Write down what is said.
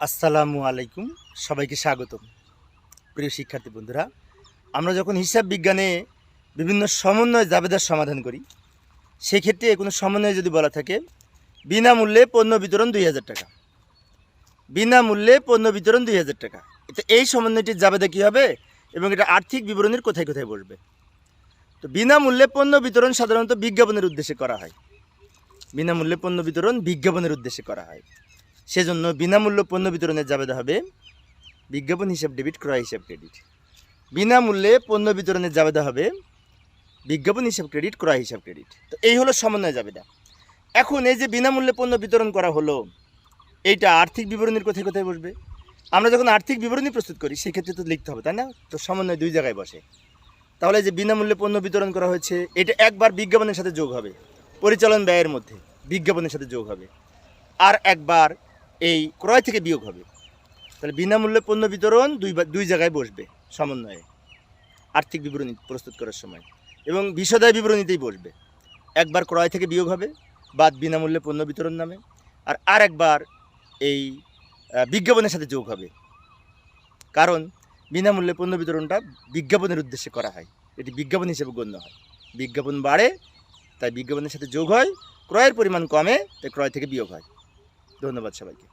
আসসালামু আলাইকুম, সবাইকে স্বাগতম। প্রিয় শিক্ষার্থী বন্ধুরা, আমরা যখন হিসাব বিজ্ঞানে বিভিন্ন সমন্বয় জাবেদার সমাধান করি, সেক্ষেত্রে কোনো সমন্বয় যদি বলা থাকে, বিনামূল্যে পণ্য বিতরণ দুই হাজার টাকা। বিনামূল্যে পণ্য বিতরণ দুই হাজার টাকা। তো এই সমন্বয়টির জাবেদা কী হবে এবং এটা আর্থিক বিবরণের কোথায় কোথায় বসবে? তো বিনামূল্যে পণ্য বিতরণ সাধারণত বিজ্ঞাপনের উদ্দেশ্যে করা হয়। বিনামূল্যে পণ্য বিতরণ বিজ্ঞাপনের উদ্দেশ্যে করা হয়। সেজন্য বিনামূল্য পণ্য বিতরণের জাবেদা হবে। বিজ্ঞাপন হিসাব, ডেবিট, ক্রয় হিসাব, ক্রেডিট। বিনামূল্যে পণ্য বিতরণের জাবেদা হবে। বিজ্ঞাপন হিসাব, ক্রেডিট, ক্রয় হিসাব, ক্রেডিট। তো এই হলো সমন্বয় জাবেদা। এখন এই যে বিনামূল্যে পণ্য বিতরণ করা হলো, এইটা আর্থিক বিবরণীর কোথায় কোথায় বসবে? আমরা যখন আর্থিক বিবরণী প্রস্তুত করি, সেক্ষেত্রে তো লিখতে হবে, তাই না? তো সমন্বয় দুই জায়গায় বসে। তাহলে যে বিনামূল্যে পণ্য বিতরণ করা হয়েছে, এটা একবার বিজ্ঞাপনের সাথে যোগ হবে। পরিচালন ব্যয়ের মধ্যে বিজ্ঞাপনের সাথে যোগ হবে। আর একবার এই ক্রয় থেকে বিয়োগ হবে। তাহলে বিনামূল্যে পণ্য বিতরণ দুই দুই জায়গায় বসবে সমন্বয়ে, আর্থিক বিবরণী প্রস্তুত করার সময়। এবং বিশদায় বিবরণীতেই বসবে। একবার ক্রয় থেকে বিয়োগ হবে, বাদ বিনামূল্যে পণ্য বিতরণ নামে, আর আর একবার এই বিজ্ঞাপনের সাথে যোগ হবে। কারণ বিনামূল্যে পণ্য বিতরণটা বিজ্ঞাপনের উদ্দেশ্যে করা হয়। এটি বিজ্ঞাপন হিসেবে গণ্য হয়। বিজ্ঞাপন বাড়ে, তাই বিজ্ঞাপনের সাথে যোগ হয়, ক্রয়ের পরিমাণ কমে, তাই ক্রয় থেকে বিয়োগ হয়। ধন্যবাদ সবাইকে।